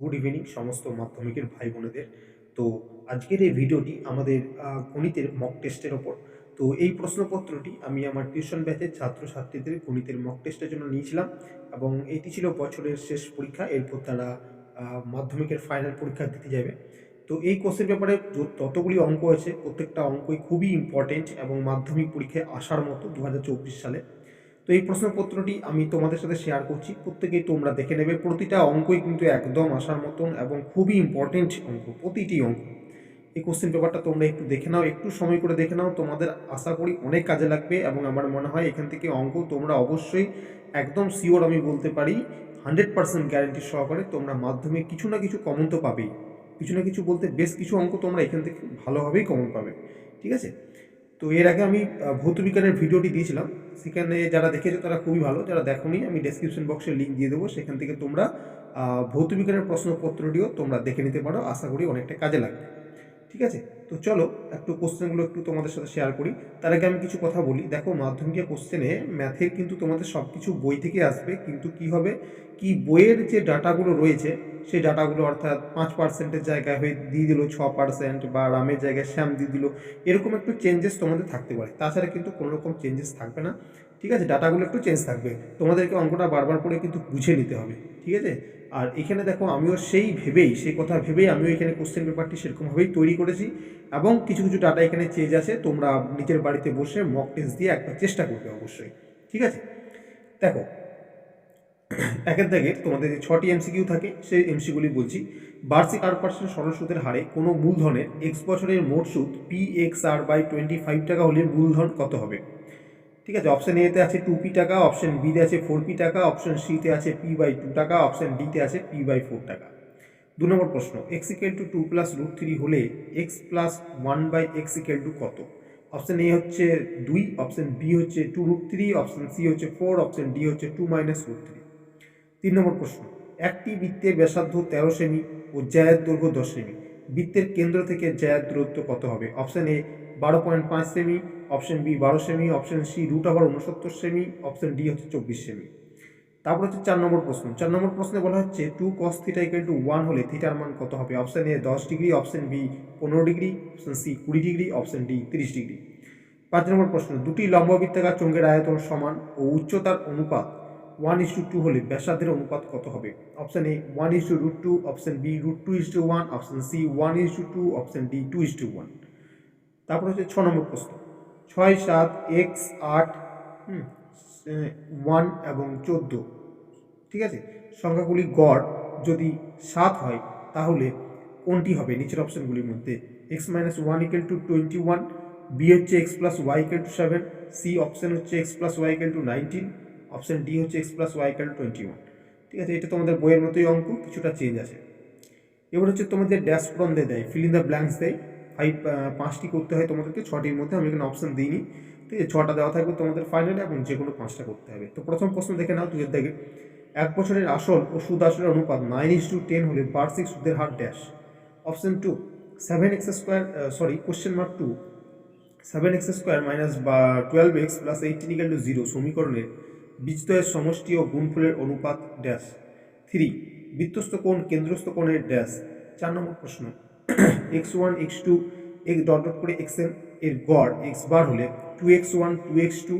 Good evening সমস্ত মাধ্যমিকের ভাই বোনেদের। তো আজকের এই ভিডিওটি আমাদের গণিতের মক টেস্টের ওপর। তো এই প্রশ্নপত্রটি আমি আমার টিউশন ব্যাচের ছাত্রছাত্রীদের গণিতের মক টেস্টের জন্য নিয়েছিলাম এবং এটি ছিল বছরের শেষ পরীক্ষা। এরপর তারা মাধ্যমিকের ফাইনাল পরীক্ষা দিতে যাবে। তো এই কোর্সের ব্যাপারে ততগুলি অঙ্ক আছে। প্রত্যেকটা অঙ্কই খুবই ইম্পর্টেন্ট এবং মাধ্যমিক পরীক্ষায় আসার মতো দু হাজার চব্বিশ সালে। তো এই প্রশ্নপত্রটি আমি তোমাদের সাথে শেয়ার করছি। প্রত্যেকেই তোমরা দেখে নেবে। প্রতিটা অঙ্কই কিন্তু একদম আসার মতন এবং খুবই ইম্পর্টেন্ট অঙ্ক, প্রতিটি অঙ্ক। এই কোশ্চেন পেপারটা তোমরা একটু দেখে নাও, একটু সময় করে দেখে নাও। তোমাদের আশা করি অনেক কাজে লাগবে এবং আমার মনে হয় এখান থেকে অঙ্ক তোমরা অবশ্যই একদম শিওর আমি বলতে পারি হান্ড্রেড পার্সেন্ট গ্যারেন্টি সহকারে তোমরা মাধ্যমে কিছু না কিছু কমন তো পাবেই। কিছু না কিছু বলতে বেশ কিছু অঙ্ক তোমরা এখান থেকে ভালোভাবেই কমন পাবে। ঠিক আছে? তো এর আগে আমি ভৌতবিজ্ঞানের বিজ্ঞানের ভিডিওটি দিয়েছিলাম। সেখানে যারা দেখেছ তারা খুবই ভালো, যারা দেখোনি আমি ডেসক্রিপশন বক্সে লিঙ্ক দিয়ে দেবো। সেখান থেকে তোমরা ভৌতবিজ্ঞানের ভৌত বিজ্ঞানের প্রশ্নপত্রটিও তোমরা দেখে নিতে পারো। আশা করি অনেকটা কাজে লাগবে। ঠিক আছে? তো চলো একটু কোশ্চেনগুলো একটু তোমাদের সাথে শেয়ার করি। তার আগে আমি কিছু কথা বলি। দেখো মাধ্যমিকের কোশ্চেনে ম্যাথের কিন্তু তোমাদের সব কিছু বই থেকে আসবে, কিন্তু কি হবে? কি বইয়ের যে ডাটাগুলো রয়েছে, সেই ডাটাগুলো অর্থাৎ পাঁচ পার্সেন্টের জায়গায় হয়ে দিয়ে দিল, ছ পার্সেন্ট বা রামের জায়গায় শ্যাম দিয়ে দিল, এরকম একটু চেঞ্জেস তোমাদের থাকতে পারে। তাছাড়া কিন্তু কোনো রকম চেঞ্জেস থাকবে না। ঠিক আছে? ডাটাগুলো একটু চেঞ্জ থাকবে। তোমাদেরকে অঙ্কটা বারবার করে কিন্তু বুঝে নিতে হবে। ঠিক আছে? আর এখানে দেখো, আমিও সেই ভেবেই, সেই কথা ভেবেই আমিও এখানে কোশ্চেন পেপারটি সেরকমভাবেই তৈরি করেছি এবং কিছু কিছু ডাটা এখানে চেঞ্জ আছে, তোমরা নিজের বাড়িতে বসে মক টেস্ট দিয়ে একবার চেষ্টা করবে অবশ্যই, ঠিক আছে? দেখো একের দাগে তোমাদের যে ছটি এমসিকিউ থাকে, সেই এমসিগুলি বলছি। বার্ষিক আট পার্সেন্ট সরল সুদের হারে কোনো মূলধনের এক্স বছরের মোট সুদ P x R by twenty five টাকা হলে মূলধন কত হবে? ঠিক আছে? অপশন এতে আছে টু পি টাকা অপশন বিতে আছে ফোর পি টাকা অপশন সিতে আছে পি বাই টু টাকা অপশন ডিতে আছে পি বাই ফোর টাকা। দু নম্বর প্রশ্ন x equal to two plus root three হলে x plus one by x equal to কত? অপশন এ হচ্ছে দুই অপশন বি হচ্ছে two root three option C হচ্ছে ফোর অপশন ডি হচ্ছে টু মাইনাস রুট থ্রি তিন নম্বর প্রশ্ন, একটি বৃত্তের ব্যাসার্ধ তেরো সেমি ও জ্যায়ের দৈর্ঘ্য দশ সেমি। বৃত্তের কেন্দ্র থেকে জ্যায়ের দূরত্ব কত হবে? অপশন এ বারো পয়েন্ট পাঁচ সেমি অপশন বি বারো সেমি অপশন সি রুট আবার উনসত্তর সেমি অপশন ডি হচ্ছে চব্বিশ সেমি তারপর হচ্ছে চার নম্বর প্রশ্ন। চার নম্বর প্রশ্নে বলা হচ্ছে two cos theta equal to one হলে থিটার মান কত হবে? অপশন এ দশ ডিগ্রি অপশন বি পনেরো ডিগ্রি অপশন সি কুড়ি ডিগ্রি অপশন ডি তিরিশ ডিগ্রি পাঁচ নম্বর প্রশ্ন, দুটি লম্ববৃত্তাকার চোঙের আয়তন সমান ও উচ্চতার অনুপাত ওয়ান ইস টু টু হলে ব্যাসার্ধের অনুপাত কত হবে? Option A one is to root two option B root two is to one option C one is to two option D two is to one তারপর হচ্ছে ছ নম্বর প্রশ্ন। ছয় সাত এক্স আট ওয়ান এবং চোদ্দ। ঠিক আছে? সংখ্যাগুলি গড় যদি সাত হয়, তাহলে কোনটি হবে? নিচের অপশনগুলির মধ্যে x minus one equal to twenty one, B হচ্ছে x plus y equal to seven, C option হচ্ছে x plus y equal to nineteen, option D হচ্ছে x plus y equal to twenty one. ঠিক আছে? এটা তোমাদের বইয়ের মতোই অঙ্ক, কিছুটা চেঞ্জ আছে। এবার হচ্ছে তোমাদের ড্যাশ দিয়ে, দেয় ফিল ইন দ্য ব্ল্যাঙ্কস দেয়। ফাইভ পাঁচটি করতে হয় তোমাদেরকে, ছটির মধ্যে আমি এখানে অপশন দিইনি। ঠিক আছে ছটা দেওয়া থাকবে তোমাদের ফাইনালে এবং যে কোনো পাঁচটা করতে হবে। তো প্রথম প্রশ্ন দেখে নাও দুয়ের দেখে এক বছরের আসল ও সুদ আসলের অনুপাত নাইন ইস টু টেন হলে বার্ষিক সুদের হার dash option two seven x square sorry question mark two seven x square minus বা twelve x plus eighteen equal to zero সমীকরণের বীজদ্বয়ের সমষ্টি ও গুণফলের অনুপাত ড্যাশ থ্রি বৃত্তস্থ কোণ কেন্দ্রস্থ কোণের ড্যাশ চার নম্বর প্রশ্ন x one x two x dot dot করে এক্স এন এর গড় এক্স বার হলে two x one two x two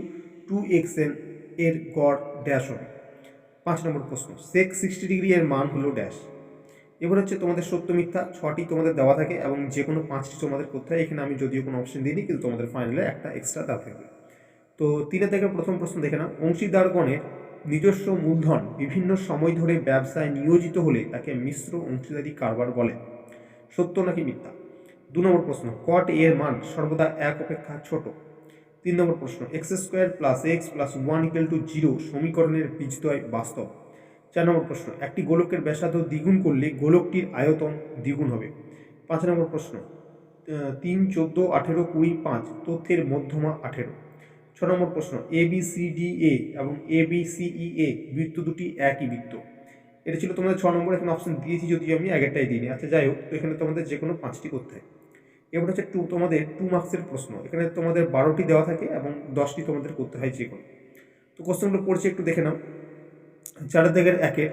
two x n এর গড় ড্যাশ হবে। পাঁচ নম্বর প্রশ্ন সেক সিক্সটি ডিগ্রি এর মান হলো ড্যাশ এবার হচ্ছে তোমাদের সত্য মিথ্যা ছটি তোমাদের দেওয়া থাকে এবং যে কোনো পাঁচটি তোমাদের করতে হয়। এখানে আমি যদিও কোনো অপশন দিইনি, কিন্তু তোমাদের ফাইনালে একটা এক্সট্রা দেওয়া থাকবে। তো তিনের থেকে প্রথম প্রশ্ন দেখে নাও। অংশীদারগণের নিজস্ব মূলধন বিভিন্ন সময় ধরে ব্যবসায় নিয়োজিত হলে তাকে মিশ্র অংশীদারি কারবার বলে। সত্য নাকি মিথ্যা? দু নম্বর প্রশ্ন কট এর মান সর্বদা এক অপেক্ষা ছোট? তিন নম্বর প্রশ্ন x square plus x plus one equal to zero সমীকরণের বীজদ্বয় বাস্তব? চার নম্বর প্রশ্ন, একটি গোলকের ব্যাসার্ধ দ্বিগুণ করলে গোলকটির আয়তন দ্বিগুণ হবে। পাঁচ নম্বর প্রশ্ন তিন, চোদ্দ, আঠেরো, কুড়ি, পাঁচ, তথ্যের মধ্যমা আঠেরো। ছ নম্বর প্রশ্ন A B C D A এবং এ বি সি ই এ বৃত্ত দুটি একই বৃত্ত? এটা ছিল তোমাদের ছ নম্বর, এখানে অপশন দিয়েছি যদিও আমি আগেরটাই দিইনি আচ্ছা যাই হোক, তো এখানে তোমাদের যে কোনো পাঁচটি করতে হয়। এবার হচ্ছে টু তোমাদের টু মার্কসের প্রশ্ন। এখানে তোমাদের বারোটি দেওয়া থাকে এবং দশটি তোমাদের করতে হয় যে কোনো তো কোশ্চেনগুলো পড়ছি, একটু দেখে নাও। চারের দিকের একের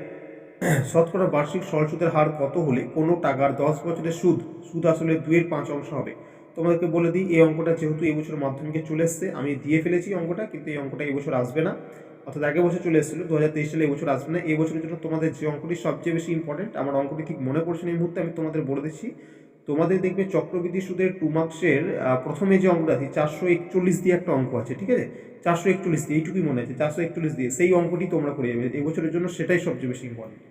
শতকরা বার্ষিক সরল সুদের হার কত হলে কোনো টাকার দশ বছরের সুদ সুদ আসলে দুইয়ের পাঁচ অংশ হবে? তোমাদেরকে বলে দিই, এই অঙ্কটা যেহেতু এই বছর মাধ্যমিকে চলে এসছে, আমি দিয়ে ফেলেছি অঙ্কটা, কিন্তু এই অঙ্কটা এই বছর আসবে না। অর্থাৎ আগের বছর চলে এসেছিল দু হাজার তেইশ সালে এই বছর আসবে না। এই বছরের জন্য তোমাদের যে অঙ্কটি সবচেয়ে বেশি ইম্পর্টেন্ট আমার অঙ্কটি ঠিক মনে পড়ছে এই মুহূর্তে, আমি তোমাদের বলে দিচ্ছি। তোমাদের দেখবে চক্রবৃদ্ধি সুদের টু মার্কসের প্রথমে যে অঙ্কটা আছে, চারশো একচল্লিশ দিয়ে একটা অঙ্ক আছে, ঠিক আছে? চারশো একচল্লিশ দিয়ে, এইটুকুই মনে আছে, চারশো একচল্লিশ দিয়ে, সেই অঙ্কটি তোমরা করে যাবে। এই বছরের জন্য সেটাই সবচেয়ে বেশি ইম্পর্টেন্ট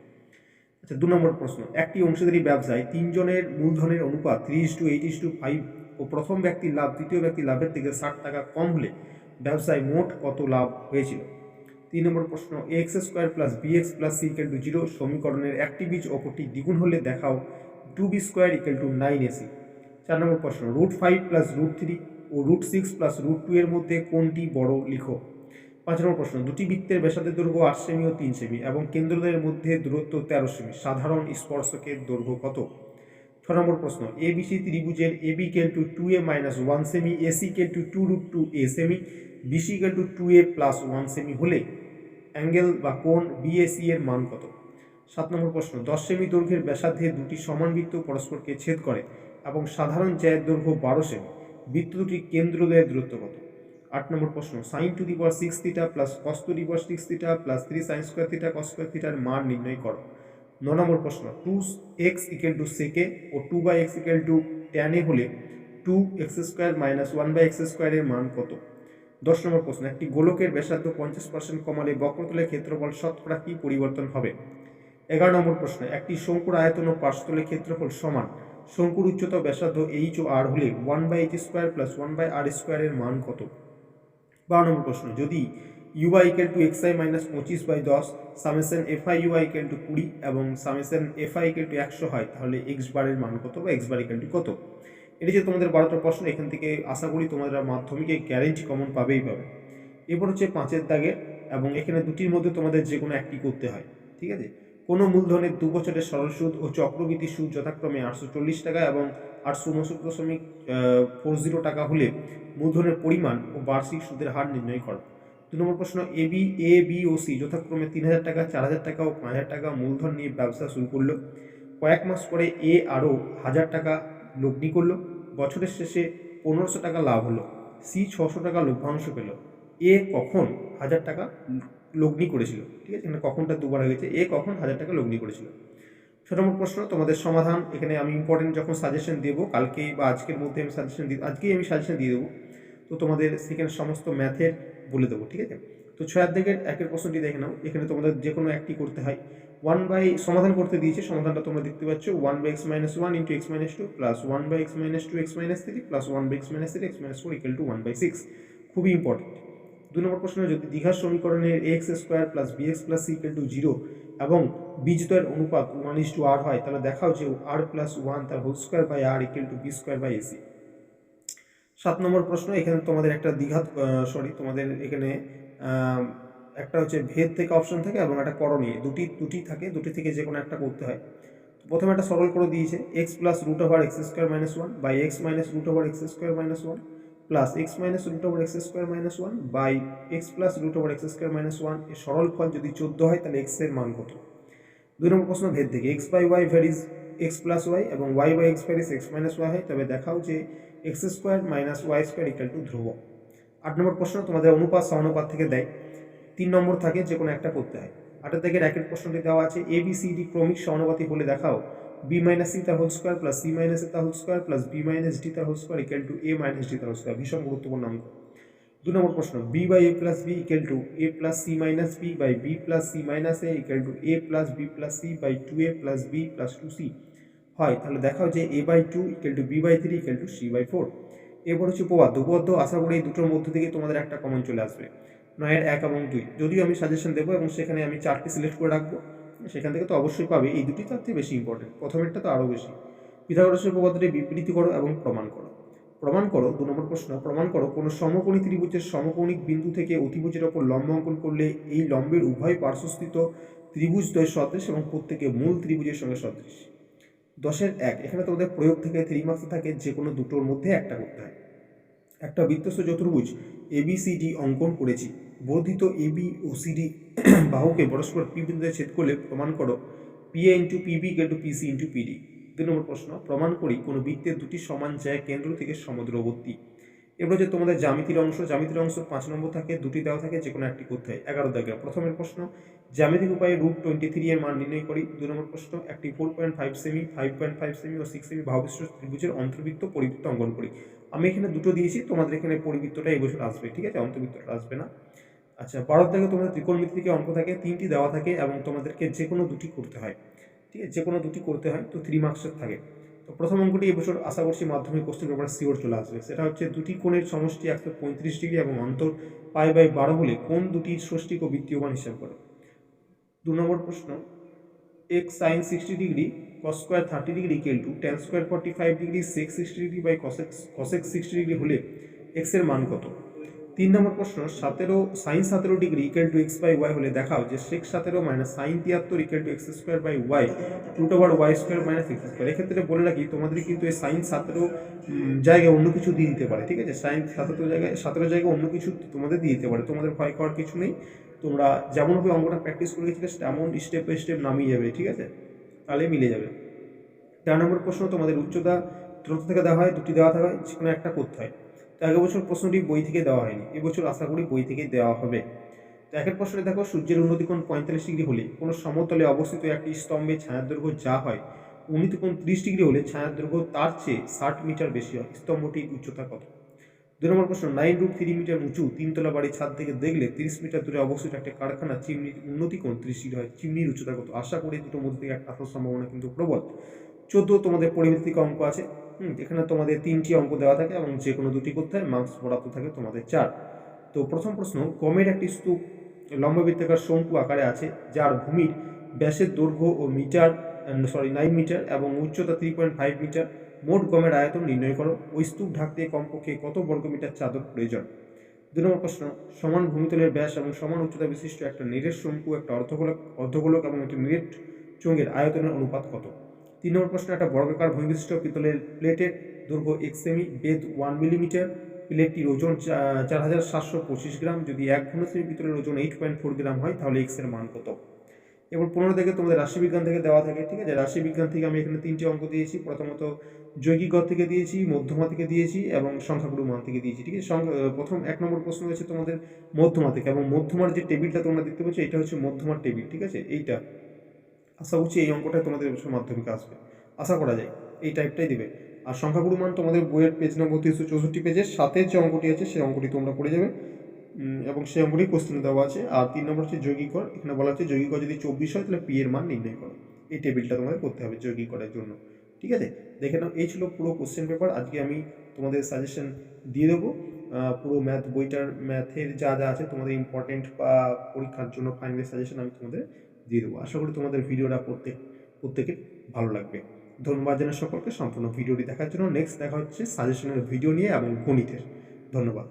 আচ্ছা দু নম্বর প্রশ্ন, একটি অংশীদারি ব্যবসায় তিনজনের মূলধনের অনুপাত three is to eight is to five ও প্রথম ব্যক্তির লাভ, দ্বিতীয় ব্যক্তির লাভের থেকে ষাট টাকা কম হলে ব্যবসায় মোট কত লাভ হয়েছিল? তিন নম্বর প্রশ্ন, x square plus b x plus c equal to zero সমীকরণের একটি বীজ অপরটি দ্বিগুণ হলে দেখাও two b square equal to nine ac চার নম্বর প্রশ্ন, root five plus root three ও root six plus root two এর মধ্যে কোনটি বড় লিখো? পাঁচ নম্বর প্রশ্ন, দুটি বৃত্তের ব্যাসার্ধের দৈর্ঘ্য আট সেমি ও তিন সেমি এবং কেন্দ্রদের মধ্যে দূরত্ব তেরো সেমি। সাধারণ স্পর্শকের দৈর্ঘ্য কত? ছ নম্বর প্রশ্ন এ বিসি ত্রিভুজের A B equal to two a minus one semi AC equal to two root two a semi BC equal to two a plus one semi হলে অ্যাঙ্গেল বা কোণ বিএসি এর মান কত? সাত নম্বর প্রশ্ন, দশ সেমি দৈর্ঘ্যের ব্যাসার্ধে দুটি সমান বৃত্ত পরস্পরকে ছেদ করে এবং সাধারণ জ্যায়ের দৈর্ঘ্য বারো সেমি বৃত্ত দুটি কেন্দ্রদের দূরত্ব কত? আট নম্বর প্রশ্ন sine to the six theta plus cos to six theta plus three sine square theta cos square থিটার মান নির্ণয় করো। ন নম্বর প্রশ্ন টু এক্স ইকেল টু সেকে ও two by x equal to ট্যানে হলে two x square minus one by x স্কোয়ারের মান কত? দশ নম্বর প্রশ্ন, একটি গোলকের ব্যাসার্ধ পঞ্চাশ পার্সেন্ট কমালে বক্রতলের ক্ষেত্রফল শতকরা কি পরিবর্তন হবে? এগারো নম্বর প্রশ্ন, একটি শঙ্কুর আয়তন ও পার্শ্বতলের ক্ষেত্রফল সমান, শঙ্কুর উচ্চতা ব্যাসার্ধ এইচ ও আর হলে one by h square plus one by r স্কোয়ারের মান কত? বারো নম্বর প্রশ্ন, যদি ui equal to x i minus পঁচিশ বাই দশ summation f i ui equal to কুড়ি এবং summation f i equal to একশো হয়, তাহলে এক্স বারের মান কত বা এক্স বার ইকেল টু কত? এটি যে তোমাদের বারোটা প্রশ্ন, এখান থেকে আশা করি তোমরা মাধ্যমিকে গ্যারেন্টি কমন পাবেই পাবে। এরপর হচ্ছে পাঁচের দাগের এবং এখানে দুটির মধ্যে তোমাদের যে কোনো একটি করতে হয়, ঠিক আছে? কোনো মূলধনের দু বছরের সরল সুদ ও চক্রবৃদ্ধি সুদ যথাক্রমে আটশো চল্লিশ টাকা এবং আটশো উনসত্তর দশমিক ফোর জিরো টাকা হলে মূলধনের পরিমাণ ও বার্ষিক সুদের হার নির্ণয় করো। দু নম্বর প্রশ্ন এ বি এ বি ও সি যথাক্রমে তিন হাজার টাকা, চার হাজার টাকা ও পাঁচ হাজার টাকা মূলধন নিয়ে ব্যবসা শুরু করল। কয়েক মাস পরে এ আরও হাজার টাকা লগ্নি করল। বছরের শেষে পনেরোশো টাকা লাভ হলো। সি ছশো টাকা লভ্যাংশ পেল। এ কখন হাজার টাকা লগ্নি করেছিল? ঠিক আছে? এখানে কখনটা দুবার হয়ে গেছে। এ কখন হাজার টাকা লগ্নি করেছিল? ছোট নম্বর প্রশ্ন, তোমাদের সমাধান। এখানে আমি ইম্পর্টেন্ট যখন সাজেশন দেবো কালকে বা আজকের মধ্যে আমি সাজেশন দিই আজকেই আমি সাজেশন দিয়ে দেবো। তো তোমাদের সেখানে সমস্ত ম্যাথের বলে দেবো, ঠিক আছে? তো ছয়ের দিকের একের প্রশ্নটি দেখে নাও। এখানে তোমাদের যে কোনো একটি করতে হয়। ওয়ান বাই সমাধান করতে দিয়েছে, সমাধানটা তোমরা দেখতে পাচ্ছ। One by x minus one into x minus two plus one by x minus two x minus three plus one by x minus three x minus four equal to one by six খুবই important দু নম্বর প্রশ্ন যদি দীঘার সমীকরণের x square plus b x plus c equal to zero এবং বীজদ্বয়ের অনুপাত ওয়ান ইস টু আর হয়, তাহলে দেখাও যে আর প্লাস ওয়ান তার whole square by r equal to b square by ac সাত নম্বর প্রশ্ন, এখানে তোমাদের একটা দ্বিঘাত সরি তোমাদের এখানে একটা হচ্ছে ভেদ থেকে অপশন থাকে এবং একটা করণীয় দুটি দুটি থাকে, দুটি থেকে যে কোনো একটা করতে হয়। প্রথমে একটা সরল করে দিয়েছে x plus root over x square minus one by x minus root over x square minus one plus x minus root over x square minus one by x plus root over x square minus ওয়ানের সরল ফল যদি চোদ্দ হয়, তাহলে এক্সের মান কত? দুই নম্বর প্রশ্ন, ভেদ থেকে x by y varies x plus y এবং y by x varies x minus y হয়, তবে দেখাও যে x square minus y square equal to ধ্রুব। আট নম্বর প্রশ্ন তোমাদের অনুপাত, সমানুপাত থেকে দেয়। তিন নম্বর থাকে যে কোনো একটা করতে হয়। আটের থেকে র্যাকেট প্রশ্নটি দেওয়া আছে এ বি সি ডি ক্রমিক সমানুপাতি বলে দেখাও। বি মাইনাস সি তার whole square plus c minus তার whole square plus b minus d তার whole square equal to a minus d তার হোল স্কোয়ার ভীষণ গুরুত্বপূর্ণ অঙ্ক। দু নম্বর প্রশ্ন b by a plus b equal to a plus c minus b by b plus c minus a equal to a plus b plus c by two a plus b plus two c হয়, তাহলে দেখাও যে a by two equal to b by three equal to c by four এরপর হচ্ছে উপপাদ্য উপপাদ্য আশা করি এই দুটোর মধ্যে থেকে তোমাদের একটা কমন চলে আসবে, নয়ের এক এবং দুই। যদিও আমি সাজেশন দেবো এবং সেখানে আমি চারটি সিলেক্ট করে রাখব, সেখান থেকে তো অবশ্যই পাবে। এই দুটি তার থেকে বেশি ইম্পর্টেন্ট প্রথমেরটা তো আরও বেশি। পিথাগোরাসের উপপাদ্যটি বিবৃতি করো এবং প্রমাণ করো। প্রমাণ করো, দু নম্বর প্রশ্ন, প্রমাণ করো কোনো সমকোণী ত্রিভুজের সমকোণিক বিন্দু থেকে অতিভুজের ওপর লম্ব অঙ্কন করলে এই লম্বের উভয় পার্শ্বস্থিত ত্রিভুজদ্বয় সদৃশ এবং প্রত্যেকে মূল ত্রিভুজের সঙ্গে সদৃশ। দশের এক, এখানে তোমাদের প্রয়োগ থেকে থ্রি থাকে যে কোনো দুটোর মধ্যে একটা করতে হয়। একটা বৃত্তস্থ চতুর্ভুজ এবিসিডি অঙ্কন করেছি। বর্ধিত এবি ও সিডি বাহুকে পরস্পর পি বিন্দুতে ছেদ করলে প্রমাণ করো P PA into PB equal to PC into PD দুই নম্বর প্রশ্ন, প্রমাণ করি কোনো বৃত্তের দুটি সমান যায় কেন্দ্র থেকে সমুদ্রবর্তী এবার হচ্ছে তোমাদের জ্যামিতির অংশ জ্যামিতির অংশ পাঁচ নম্বর থাকে, দুটি দেওয়া থাকে যে কোনো একটি করতে হয়। এগারো দাগের প্রথমের প্রশ্ন, জ্যামিতিক উপায়ে রুট টোয়েন্টি থ্রি এর মান নির্ণয় করি। দুই নম্বর প্রশ্ন, একটি ফোর পয়েন্ট ফাইভ সেমি ফাইভ পয়েন্ট ফাইভ সেমি ও সিক্স সেমি ভাববিষ্ট ত্রিভুজের অন্তর্বৃত্ত পরিবৃত্ত অঙ্কন করি। আমি এখানে দুটো দিয়েছি, তোমাদের এখানে পরিবৃত্তটা এবছর আসবে, ঠিক আছে? অন্তর্বৃত্তটা আসবে না। আচ্ছা বারো থেকে তোমাদের ত্রিকোণমিতি থেকে অঙ্ক থাকে, তিনটি দেওয়া থাকে এবং তোমাদেরকে যে কোনো দুটি করতে হয়। ঠিক আছে যে কোনো দুটি করতে হয়, তো থ্রি মার্কসের থাকে। তো প্রথম অঙ্কটি এবছর আশা করছি মাধ্যমিক কোশ্চেন পেপার সিওর চলে আসবে। সেটা হচ্ছে দুটি কোণের সমষ্টি একশো পঁয়ত্রিশ ডিগ্রি এবং অন্তর পাই বাই বারো হলে কোন দুটি ষষ্ঠিক ও বৃত্তীয়মান হিসাব করে? দু নম্বর প্রশ্ন x sine sixty degree cos square thirty degree equal to tan square forty five degree sec sixty degree by cosec cosec sixty degree হলে এক্সের মান কত? তিন নম্বর প্রশ্ন, সতেরো সাইন সতেরো degree equal to x by y হলে দেখাও যে সেক্স সতেরো মাইনাস সাইন তিয়াত্তর equal to x square by y root over y square minus x square এক্ষেত্রে বলে রাখি, তোমাদের কিন্তু এই সাইন সতেরো জায়গায় অন্য কিছু দিয়ে দিতে পারে, ঠিক আছে? সাইন সতেরো জায়গায় সতেরো জায়গায় অন্য কিছু তোমাদের দিয়ে দিতে পারে। তোমাদের ভয় করার কিছু নেই। তোমরা যেমনভাবে অঙ্কটা প্র্যাকটিস করে গেছিলে, তেমন স্টেপ বাই স্টেপ নামিয়ে যাবে, ঠিক আছে? তাহলে মিলে যাবে। চার নম্বর প্রশ্ন, তোমাদের উচ্চতা দ্রুত থেকে দেওয়া হয়, দুটি দেওয়া থাকে কোনো একটা করতে হয়। আগের বছর প্রশ্নটি বই থেকে দেওয়া হয়নি। এবছর আশা করি বই থেকে দেওয়া হবে। তো একের প্রশ্নে দেখো, সূর্যের উন্নতিকোণ পঁয়তাল্লিশ ডিগ্রি হলে, কোনো সমতলে অবস্থিত একটি স্তম্ভে ছায়ার দৈর্ঘ্য যা হয় উন্নতিকোণ ত্রিশ ডিগ্রি হলে ছায়ার দৈর্ঘ্য তার চেয়ে ষাট মিটার বেশি হয়। স্তম্ভটির উচ্চতা কত? দুই নম্বর প্রশ্ন, নাইন রুট থ্রি মিটার উঁচু তিনতলা বাড়ির ছাদ থেকে দেখলে তিরিশ মিটার দূরে অবস্থিত একটা কারখানা, চিমনির উন্নতি কোণ ত্রিশ ডিগ্রি হয়। চিমনির উচ্চতা কত? আশা করি দুটোর মধ্যে থেকে একটা আসার সম্ভাবনা কিন্তু প্রবল। চোদ্দ তোমাদের পরিবৃত্তিক অঙ্ক আছে। হুম, এখানে তোমাদের তিনটি অঙ্ক দেওয়া থাকে এবং যে কোনো দুটি করতে হয় মার্কস বরাদ্দ থাকে তোমাদের চার। তো প্রথম প্রশ্ন, গমের একটি স্তূপ লম্ববৃত্তাকার শঙ্কু আকারে আছে, যার ভূমির ব্যাসের দৈর্ঘ্য ও মিটার সরি নাইন মিটার এবং উচ্চতা থ্রি পয়েন্ট ফাইভ মিটার মোট গমের আয়তন নির্ণয় করো। ওই স্তূপ ঢাকতে কমপক্ষে কত বর্গমিটার চাদর প্রয়োজন? দুই নম্বর প্রশ্ন, সমান ভূমিতলের ব্যাস এবং সমান উচ্চতা বিশিষ্ট একটা নিরেট শঙ্কু, একটা অর্ধগোলক অর্ধগোলক এবং একটি নিরেট চোঙের আয়তনের অনুপাত কত? তিন নম্বর প্রশ্ন, একটা বর্গাকার ভূমিবিশিষ্ট পিতলের প্লেটের দৈর্ঘ্য এক সেমি বেদ ওয়ান মিলিমিটার, প্লেটটির ওজন চার হাজার সাতশো পঁচিশ গ্রাম, যদি এক ঘন সেমি পিতলের ওজন এইট পয়েন্ট ফোর গ্রাম হয়, তাহলে এক্সের মান কত? এবার পনেরো থেকে তোমাদের রাশিবিজ্ঞান থেকে দেওয়া থাকে, ঠিক আছে? রাশিবিজ্ঞান থেকে আমি এখানে তিনটি অঙ্ক দিয়েছি, প্রথমত যৌগিক থেকে দিয়েছি, মধ্যমা থেকে দিয়েছি, এবং সংখ্যাগুরু মান থেকে দিয়েছি, ঠিক আছে? প্রথম এক নম্বর প্রশ্ন হচ্ছে তোমাদের মধ্যমা থেকে, এবং মধ্যমার যে টেবিলটা তোমরা দেখতে পাচ্ছ, এটা হচ্ছে মধ্যমার টেবিল, ঠিক আছে? এইটা আশা করছি এই অঙ্কটা তোমাদের মাধ্যমিকে আসবে। আশা করা যায়, এই টাইপটাই দিবে। আর সংখ্যাগুরু মান তোমাদের বইয়ের পেজ নম্বর তিনশো চৌষট্টি পেজের সাথে যে অঙ্কটি আছে, সেই অঙ্কটি তোমরা করে যাবে। এবং সেই অঙ্কটি কোশ্চেনে দেওয়া আছে। আর তিন নম্বর হচ্ছে যৌগিকর এখানে বলা হচ্ছে যৌগিকর যদি চব্বিশ হয়, তাহলে পি এর মান নির্ণয় করো। এই টেবিলটা তোমাদের করতে হবে যৌগিকরের জন্য। ঠিক আছে? দেখে নাও, এই ছিল পুরো কোশ্চেন পেপার আজকে আমি তোমাদের সাজেশন দিয়ে দেবো। পুরো ম্যাথ বইটার ম্যাথের যা যা আছে, তোমাদের ইম্পর্টেন্ট বা পরীক্ষার জন্য ফাইনালি সাজেশন আমি তোমাদের দিয়ে দেবো। আশা করি তোমাদের ভিডিওটা প্রত্যেক প্রত্যেকের ভালো লাগবে। ধন্যবাদ জানাই সকলকে। সম্পূর্ণ ভিডিওটি দেখার জন্য নেক্সট দেখা হচ্ছে সাজেশনের ভিডিও নিয়ে এবং গণিতের। ধন্যবাদ।